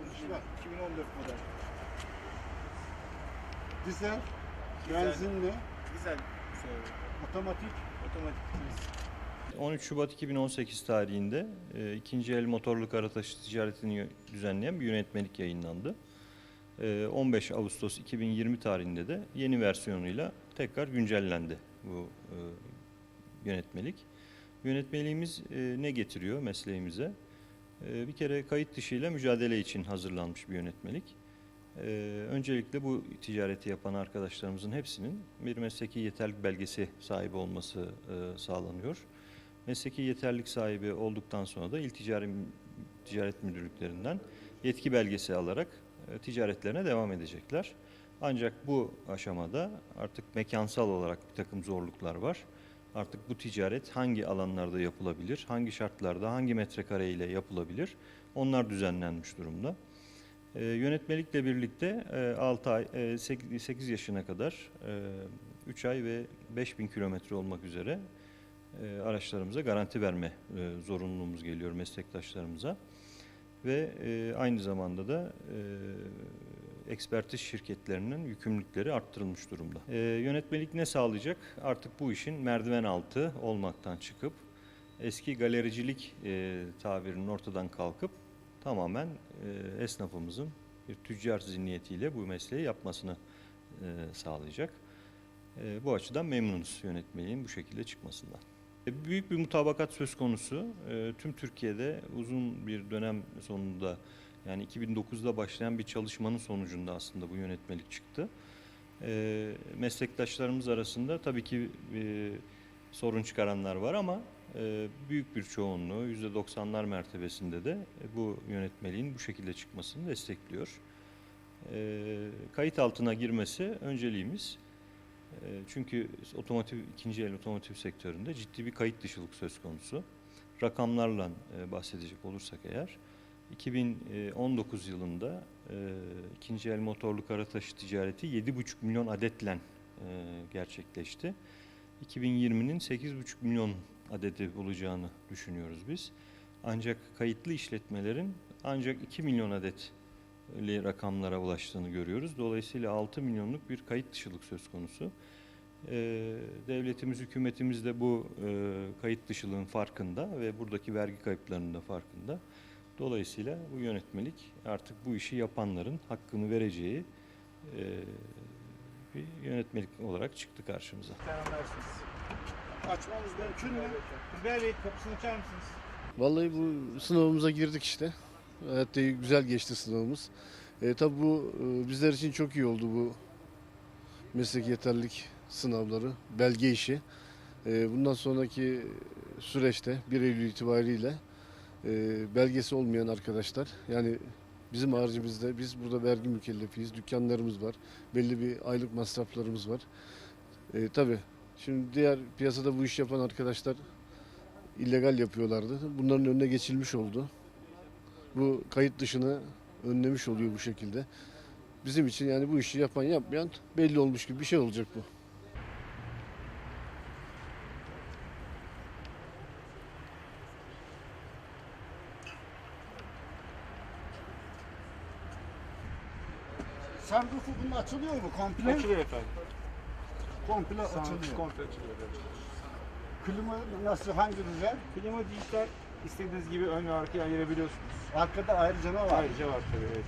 Mitsubishi var. 2014 model. Dizel, benzinli, Güzel. Otomatik. otomatik vites. 13 Şubat 2018 tarihinde e, ikinci el motorlu kara taşı ticaretini düzenleyen bir yönetmelik yayınlandı. E, 15 Ağustos 2020 tarihinde de yeni versiyonuyla tekrar güncellendi bu e, yönetmelik. Yönetmeliğimiz e, ne getiriyor mesleğimize? E, bir kere kayıt dışıyla mücadele için hazırlanmış bir yönetmelik. E, öncelikle bu ticareti yapan arkadaşlarımızın hepsinin bir mesleki yeterlilik belgesi sahibi olması e, sağlanıyor. Mesleki yeterlilik sahibi olduktan sonra da İl Ticari Ticaret Müdürlüklerinden yetki belgesi alarak e, ticaretlerine devam edecekler. Ancak bu aşamada artık mekansal olarak bir takım zorluklar var. Artık bu ticaret hangi alanlarda yapılabilir, hangi şartlarda, hangi metrekare ile yapılabilir onlar düzenlenmiş durumda. E, yönetmelikle birlikte e, 6 ay, e, 8, 8 yaşına kadar e, 3 ay ve 5000 kilometre olmak üzere e, araçlarımıza garanti verme e, zorunluluğumuz geliyor meslektaşlarımıza. Ve e, aynı zamanda da e, ekspertiz şirketlerinin yükümlülükleri arttırılmış durumda. E, yönetmelik ne sağlayacak? Artık bu işin merdiven altı olmaktan çıkıp eski galericilik e, tabirinin ortadan kalkıp tamamen e, esnafımızın bir tüccar zihniyetiyle bu mesleği yapmasını e, sağlayacak. E, bu açıdan memnunuz yönetmeliğin bu şekilde çıkmasından. E, Büyük bir mutabakat söz konusu. E, Tüm Türkiye'de uzun bir dönem sonunda yani 2009'da başlayan bir çalışmanın sonucunda aslında bu yönetmelik çıktı. E, Meslektaşlarımız arasında tabii ki e, sorun çıkaranlar var ama e, büyük bir çoğunluğu %90'lar mertebesinde de e, bu yönetmeliğin bu şekilde çıkmasını destekliyor. E, Kayıt altına girmesi önceliğimiz. E, Çünkü otomotiv ikinci el otomotiv sektöründe ciddi bir kayıt dışılık söz konusu. Rakamlarla e, bahsedecek olursak eğer 2019 yılında e, ikinci el motorlu kara taşı ticareti 7,5 milyon adetle e, gerçekleşti. 2020'nin 8,5 milyon adedi bulacağını düşünüyoruz biz. Ancak kayıtlı işletmelerin ancak 2 milyon adet rakamlara ulaştığını görüyoruz. Dolayısıyla 6 milyonluk bir kayıt dışılık söz konusu. Ee, devletimiz, hükümetimiz de bu e, kayıt dışılığın farkında ve buradaki vergi kayıplarının da farkında. Dolayısıyla bu yönetmelik artık bu işi yapanların hakkını vereceği e, bir yönetmelik olarak çıktı karşımıza. Açmamız mümkün mü? Bilber Bey kapısını açar mısınız? Vallahi bu sınavımıza girdik işte. De güzel geçti sınavımız. E, tabii bu e, bizler için çok iyi oldu bu meslek yeterlilik sınavları, belge işi. E, bundan sonraki süreçte 1 Eylül itibariyle belgesi olmayan arkadaşlar yani bizim haricimizde biz burada vergi mükellefiyiz, dükkanlarımız var, belli bir aylık masraflarımız var. E, tabii şimdi diğer piyasada bu iş yapan arkadaşlar illegal yapıyorlardı. Bunların önüne geçilmiş oldu. Bu kayıt dışını önlemiş oluyor bu şekilde. Bizim için yani bu işi yapan yapmayan belli olmuş gibi bir şey olacak bu. Sunroofu bunun açılıyor mu komple? Açılıyor efendim. Komple Açılıyor. açılıyor. Komple açılıyor. evet. Klima nasıl, hangi düzen? Klima dijital istediğiniz gibi ön ve arkaya ayırabiliyorsunuz. Arkada ayrıca ne var? Ayrıca var tabii evet.